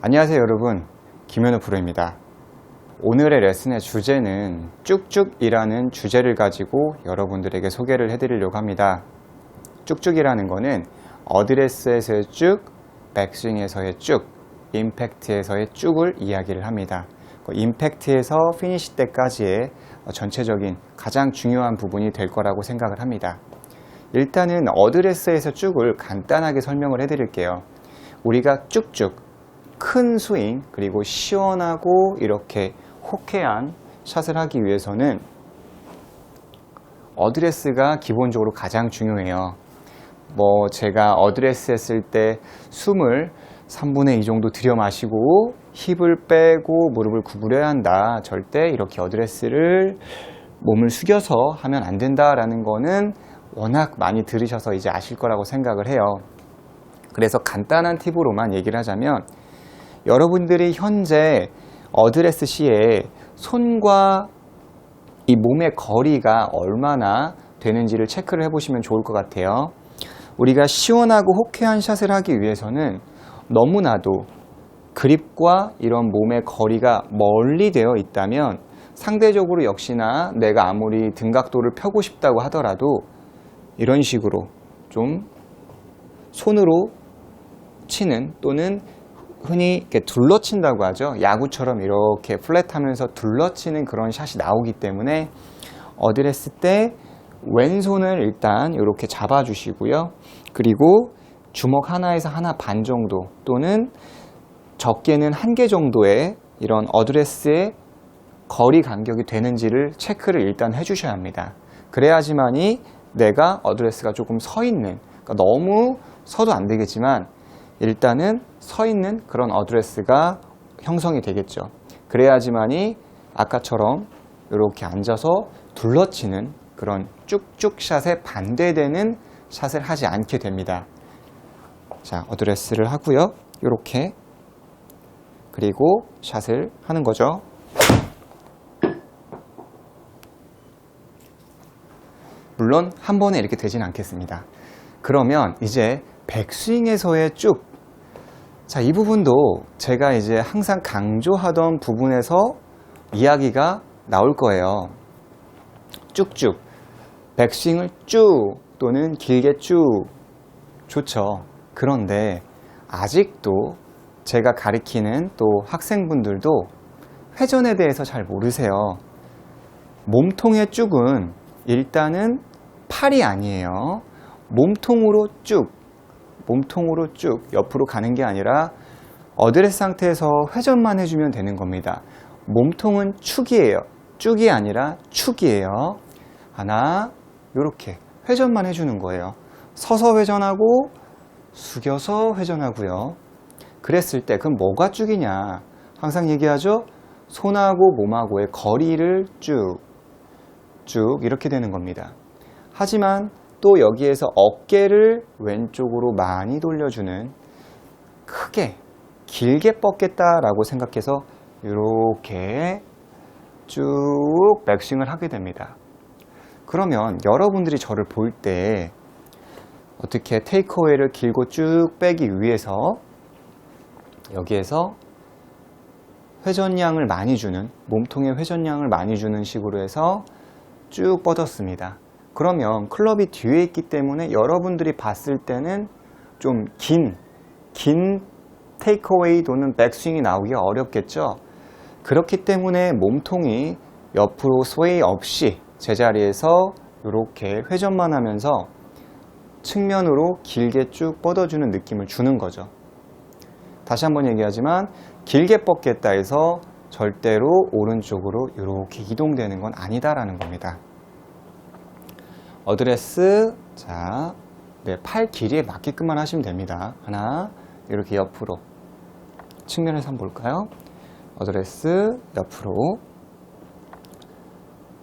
안녕하세요 여러분. 김현우 프로입니다. 오늘의 레슨의 주제는 쭉쭉이라는 주제를 가지고 여러분들에게 소개를 해드리려고 합니다. 쭉쭉이라는 거는 어드레스에서의 쭉, 백스윙에서의 쭉, 임팩트에서의 쭉을 이야기를 합니다. 그 임팩트에서 피니시 때까지의 전체적인 가장 중요한 부분이 될 거라고 생각을 합니다 일단은 어드레스에서 쭉을 간단하게 설명을 해드릴게요 우리가 쭉쭉 큰 스윙 그리고 시원하고 이렇게 호쾌한 샷을 하기 위해서는 어드레스가 기본적으로 가장 중요해요. 뭐 제가 어드레스 했을 때 숨을 3분의 2 정도 들여 마시고 힙을 빼고 무릎을 구부려야 한다. 절대 이렇게 어드레스를 몸을 숙여서 하면 안 된다라는 거는 워낙 많이 들으셔서 이제 아실 거라고 생각을 해요. 그래서 간단한 팁으로만 얘기를 하자면 여러분들이 현재 어드레스 시에 손과 이 몸의 거리가 얼마나 되는지를 체크를 해보시면 좋을 것 같아요. 우리가 시원하고 호쾌한 샷을 하기 위해서는 너무나도 그립과 이런 몸의 거리가 멀리 되어 있다면 상대적으로 역시나 내가 아무리 등각도를 펴고 싶다고 하더라도 이런 식으로 좀 손으로 치는 또는 흔히 이렇게 둘러친다고 하죠. 야구처럼 이렇게 플랫하면서 둘러치는 그런 샷이 나오기 때문에 어드레스 때 왼손을 일단 이렇게 잡아주시고요. 그리고 주먹 하나에서 하나 반 정도 또는 적게는 한 개 정도의 이런 어드레스의 거리 간격이 되는지를 체크를 일단 해주셔야 합니다. 그래야지만이 내가 어드레스가 조금 서 있는, 그러니까 너무 서도 안 되겠지만 일단은 서 있는 그런 어드레스가 형성이 되겠죠. 그래야지만이 아까처럼 이렇게 앉아서 둘러치는 그런 쭉쭉 샷에 반대되는 샷을 하지 않게 됩니다. 자, 어드레스를 하고요. 이렇게 그리고 샷을 하는 거죠. 물론 한 번에 이렇게 되진 않겠습니다. 그러면 이제 백스윙에서의 쭉 자, 이 부분도 제가 이제 항상 강조하던 부분에서 이야기가 나올 거예요. 쭉쭉. 백스윙을 쭉 또는 길게 쭉. 좋죠. 그런데 아직도 제가 가리키는 또 학생분들도 회전에 대해서 잘 모르세요. 몸통의 쭉은 일단은 팔이 아니에요. 몸통으로 쭉. 몸통으로 쭉 옆으로 가는 게 아니라 어드레스 상태에서 회전만 해주면 되는 겁니다. 몸통은 축이에요. 쭉이 아니라 축이에요. 하나, 이렇게 회전만 해주는 거예요. 서서 회전하고 숙여서 회전하고요. 그랬을 때 그럼 뭐가 쭉이냐? 항상 얘기하죠. 손하고 몸하고의 거리를 쭉, 쭉 이렇게 되는 겁니다. 하지만 또 여기에서 어깨를 왼쪽으로 많이 돌려주는 크게 길게 뻗겠다라고 생각해서 이렇게 쭉 백스윙을 하게 됩니다. 그러면 여러분들이 저를 볼 때 어떻게 테이크어웨이를 길고 쭉 빼기 위해서 여기에서 회전량을 많이 주는 몸통에 회전량을 많이 주는 식으로 해서 쭉 뻗었습니다. 그러면 클럽이 뒤에 있기 때문에 여러분들이 봤을 때는 좀 긴, 긴 테이크어웨이 또는 백스윙이 나오기가 어렵겠죠. 그렇기 때문에 몸통이 옆으로 스웨이 없이 제자리에서 이렇게 회전만 하면서 측면으로 길게 쭉 뻗어주는 느낌을 주는 거죠. 다시 한번 얘기하지만 길게 뻗겠다 해서 절대로 오른쪽으로 이렇게 이동되는 건 아니다라는 겁니다. 어드레스 자, 네, 팔 길이에 맞게끔만 하시면 됩니다. 하나, 이렇게 옆으로 측면에서 한번 볼까요? 어드레스 옆으로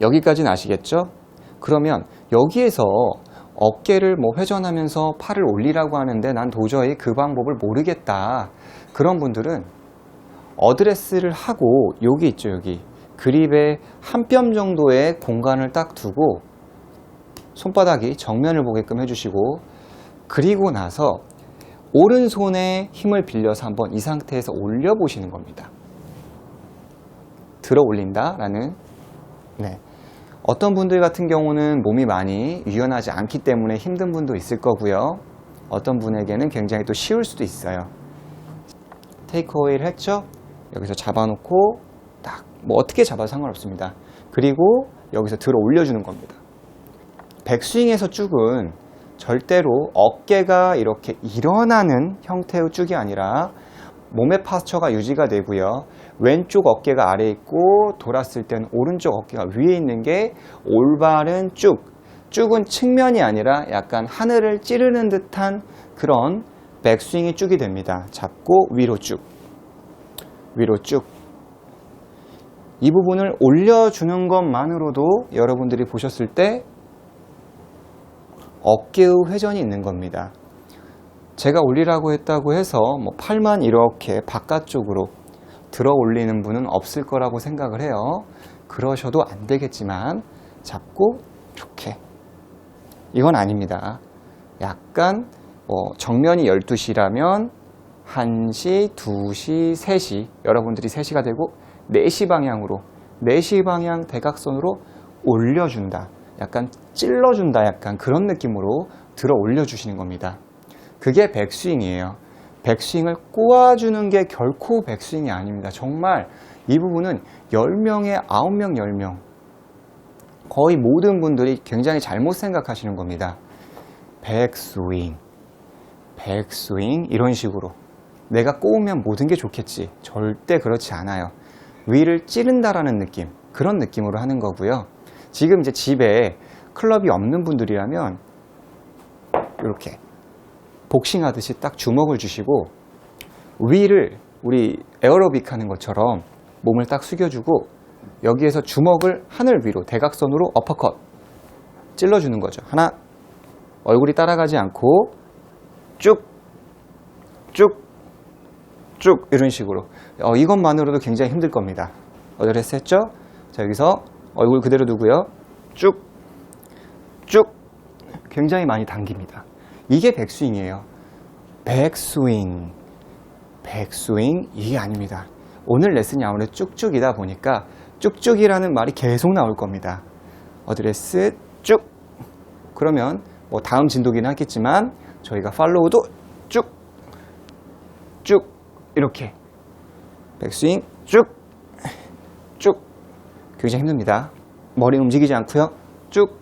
여기까지는 아시겠죠? 그러면 여기에서 어깨를 뭐 회전하면서 팔을 올리라고 하는데 난 도저히 그 방법을 모르겠다. 그런 분들은 어드레스를 하고 여기 있죠, 여기. 그립에 한 뼘 정도의 공간을 딱 두고 손바닥이 정면을 보게끔 해주시고 그리고 나서 오른손에 힘을 빌려서 한번 이 상태에서 올려보시는 겁니다. 들어 올린다 라는 네. 어떤 분들 같은 경우는 몸이 많이 유연하지 않기 때문에 힘든 분도 있을 거고요. 어떤 분에게는 굉장히 또 쉬울 수도 있어요. 테이크어웨이를 했죠? 여기서 잡아놓고 딱 뭐 어떻게 잡아도 상관없습니다. 그리고 여기서 들어 올려주는 겁니다. 백스윙에서 쭉은 절대로 어깨가 이렇게 일어나는 형태의 쭉이 아니라 몸의 파스처가 유지가 되고요. 왼쪽 어깨가 아래에 있고 돌았을 때는 오른쪽 어깨가 위에 있는 게 올바른 쭉. 쭉은 측면이 아니라 약간 하늘을 찌르는 듯한 그런 백스윙이 쭉이 됩니다. 잡고 위로 쭉. 위로 쭉. 이 부분을 올려주는 것만으로도 여러분들이 보셨을 때 어깨의 회전이 있는 겁니다. 제가 올리라고 했다고 해서 뭐 팔만 이렇게 바깥쪽으로 들어 올리는 분은 없을 거라고 생각을 해요. 그러셔도 안 되겠지만 잡고 이렇게 이건 아닙니다. 약간 뭐 정면이 12시라면 1시, 2시, 3시 여러분들이 3시가 되고 4시 방향으로 4시 방향 대각선으로 올려준다. 약간 찔러준다. 약간 그런 느낌으로 들어 올려주시는 겁니다. 그게 백스윙이에요. 백스윙을 꼬아주는 게 결코 백스윙이 아닙니다. 정말 이 부분은 10명에 9명, 10명. 거의 모든 분들이 굉장히 잘못 생각하시는 겁니다. 백스윙, 백스윙, 이런 식으로. 내가 꼬우면 모든 게 좋겠지. 절대 그렇지 않아요. 위를 찌른다라는 느낌, 그런 느낌으로 하는 거고요. 지금 이제 집에 클럽이 없는 분들이라면, 이렇게 복싱 하듯이 딱 주먹을 주시고 위를 우리 에어로빅 하는 것처럼 몸을 딱 숙여주고 여기에서 주먹을 하늘 위로 대각선으로 어퍼컷 찔러주는 거죠. 하나 얼굴이 따라가지 않고 쭉 쭉, 쭉 이런 식으로 어, 이것만으로도 굉장히 힘들 겁니다. 어드레스 했죠? 자 여기서 얼굴 그대로 두고요. 쭉 쭉 굉장히 많이 당깁니다. 이게 백스윙이에요. 백스윙, 백스윙 이게 아닙니다. 오늘 레슨이 아무래도 쭉쭉이다 보니까 쭉쭉이라는 말이 계속 나올 겁니다. 어드레스 쭉. 그러면 뭐 다음 진도기는 하겠지만 저희가 팔로우도 쭉, 쭉 이렇게 백스윙 쭉, 쭉 굉장히 힘듭니다. 머리 움직이지 않고요. 쭉,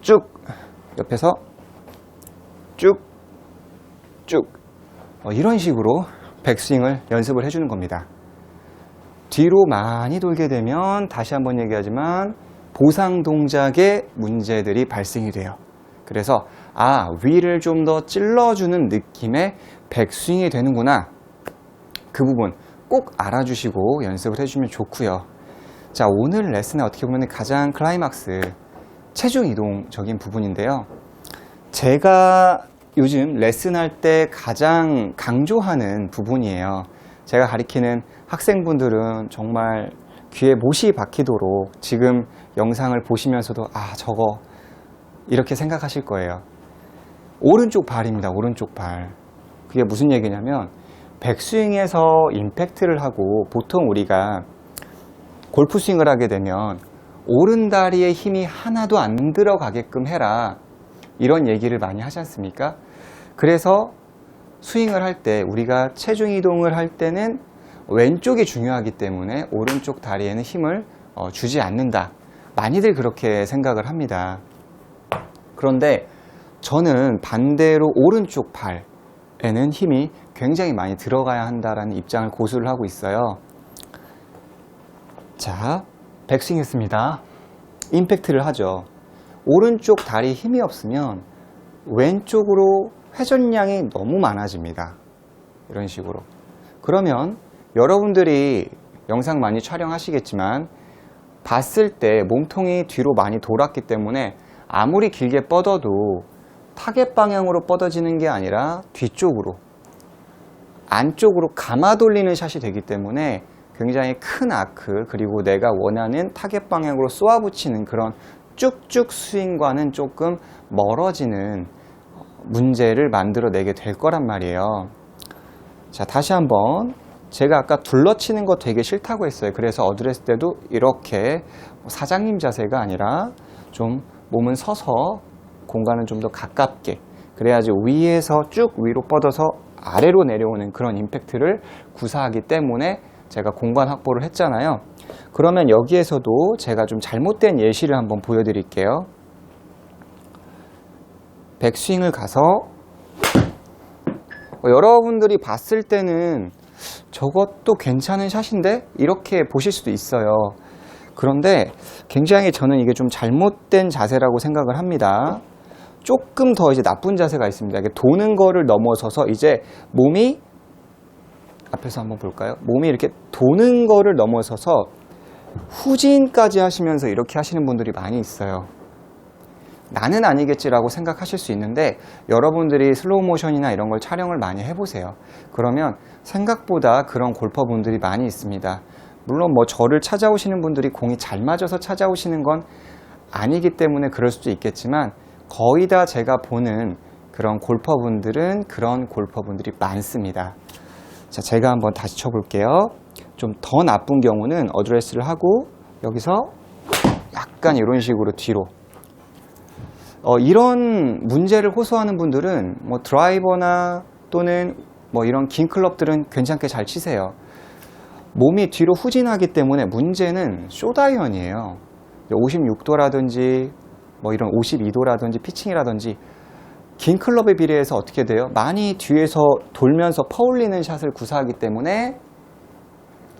쭉 옆에서 쭉, 쭉. 어, 이런 식으로 백스윙을 연습을 해주는 겁니다. 뒤로 많이 돌게 되면 다시 한번 얘기하지만 보상 동작에 문제들이 발생이 돼요. 그래서 아 위를 좀 더 찔러주는 느낌의 백스윙이 되는구나. 그 부분 꼭 알아주시고 연습을 해주면 좋고요. 자 오늘 레슨에 어떻게 보면 가장 클라이막스 체중 이동적인 부분인데요. 제가 요즘 레슨할 때 가장 강조하는 부분이에요. 제가 가리키는 학생분들은 정말 귀에 못이 박히도록 지금 영상을 보시면서도 아, 저거 이렇게 생각하실 거예요. 오른쪽 발입니다. 오른쪽 발. 그게 무슨 얘기냐면 백스윙에서 임팩트를 하고 보통 우리가 골프 스윙을 하게 되면 오른 다리에 힘이 하나도 안 들어가게끔 해라. 이런 얘기를 많이 하지 않습니까? 그래서 스윙을 할 때 우리가 체중 이동을 할 때는 왼쪽이 중요하기 때문에 오른쪽 다리에는 힘을 어, 주지 않는다. 많이들 그렇게 생각을 합니다. 그런데 저는 반대로 오른쪽 발에는 힘이 굉장히 많이 들어가야 한다라는 입장을 고수를 하고 있어요. 자, 백스윙 했습니다. 임팩트를 하죠. 오른쪽 다리 힘이 없으면 왼쪽으로 회전량이 너무 많아집니다. 이런 식으로. 그러면 여러분들이 영상 많이 촬영하시겠지만 봤을 때 몸통이 뒤로 많이 돌았기 때문에 아무리 길게 뻗어도 타겟 방향으로 뻗어지는 게 아니라 뒤쪽으로 안쪽으로 감아 돌리는 샷이 되기 때문에 굉장히 큰 아크 그리고 내가 원하는 타겟 방향으로 쏘아 붙이는 그런 쭉쭉 스윙과는 조금 멀어지는 문제를 만들어내게 될 거란 말이에요. 자, 다시 한번 제가 아까 둘러치는 거 되게 싫다고 했어요. 그래서 어드레스 때도 이렇게 사장님 자세가 아니라 좀 몸은 서서 공간을 좀더 가깝게 그래야지 위에서 쭉 위로 뻗어서 아래로 내려오는 그런 임팩트를 구사하기 때문에 제가 공간 확보를 했잖아요. 그러면 여기에서도 제가 좀 잘못된 예시를 한번 보여드릴게요. 백스윙을 가서 어, 여러분들이 봤을 때는 저것도 괜찮은 샷인데 이렇게 보실 수도 있어요. 그런데 굉장히 저는 이게 좀 잘못된 자세라고 생각을 합니다. 조금 더 이제 나쁜 자세가 있습니다. 이게 도는 거를 넘어서서 이제 몸이 앞에서 한번 볼까요? 몸이 이렇게 도는 거를 넘어서서 후진까지 하시면서 이렇게 하시는 분들이 많이 있어요. 나는 아니겠지라고 생각하실 수 있는데 여러분들이 슬로우 모션이나 이런 걸 촬영을 많이 해보세요. 그러면 생각보다 그런 골퍼분들이 많이 있습니다. 물론 뭐 저를 찾아오시는 분들이 공이 잘 맞아서 찾아오시는 건 아니기 때문에 그럴 수도 있겠지만 거의 다 제가 보는 그런 골퍼분들은 그런 골퍼분들이 많습니다. 자, 제가 한번 다시 쳐볼게요. 좀 더 나쁜 경우는 어드레스를 하고 여기서 약간 이런 식으로 뒤로 어, 이런 문제를 호소하는 분들은 뭐 드라이버나 또는 뭐 이런 긴 클럽들은 괜찮게 잘 치세요. 몸이 뒤로 후진하기 때문에 문제는 쇼다이언이에요. 56도라든지 뭐 이런 52도라든지 피칭이라든지 긴 클럽에 비례해서 어떻게 돼요? 많이 뒤에서 돌면서 퍼올리는 샷을 구사하기 때문에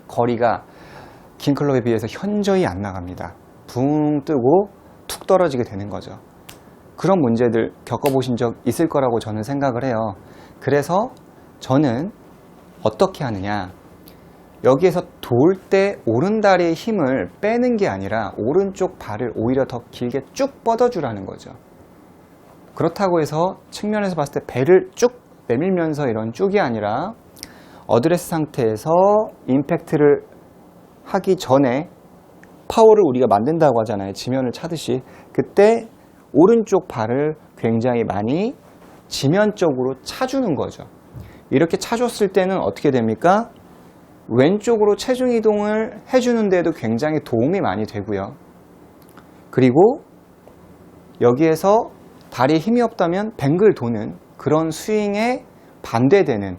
거리가 긴 클럽에 비해서 현저히 안 나갑니다. 붕 뜨고 툭 떨어지게 되는 거죠. 그런 문제들 겪어보신 적 있을 거라고 저는 생각을 해요. 그래서 저는 어떻게 하느냐. 여기에서 돌 때 오른다리의 힘을 빼는 게 아니라 오른쪽 발을 오히려 더 길게 쭉 뻗어주라는 거죠. 그렇다고 해서 측면에서 봤을 때 배를 쭉 내밀면서 이런 쭉이 아니라 어드레스 상태에서 임팩트를 하기 전에 파워를 우리가 만든다고 하잖아요. 지면을 차듯이. 그때 오른쪽 발을 굉장히 많이 지면 쪽으로 차주는 거죠. 이렇게 차줬을 때는 어떻게 됩니까? 왼쪽으로 체중 이동을 해주는데도 굉장히 도움이 많이 되고요. 그리고 여기에서 다리에 힘이 없다면 뱅글 도는 그런 스윙에 반대되는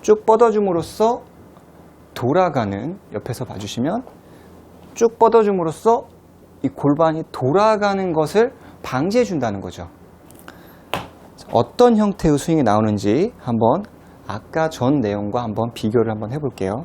쭉 뻗어줌으로써 돌아가는 옆에서 봐주시면 쭉 뻗어줌으로써 이 골반이 돌아가는 것을 방지해 준다는 거죠. 어떤 형태의 스윙이 나오는지 한번 아까 전 내용과 한번 비교를 한번 해볼게요.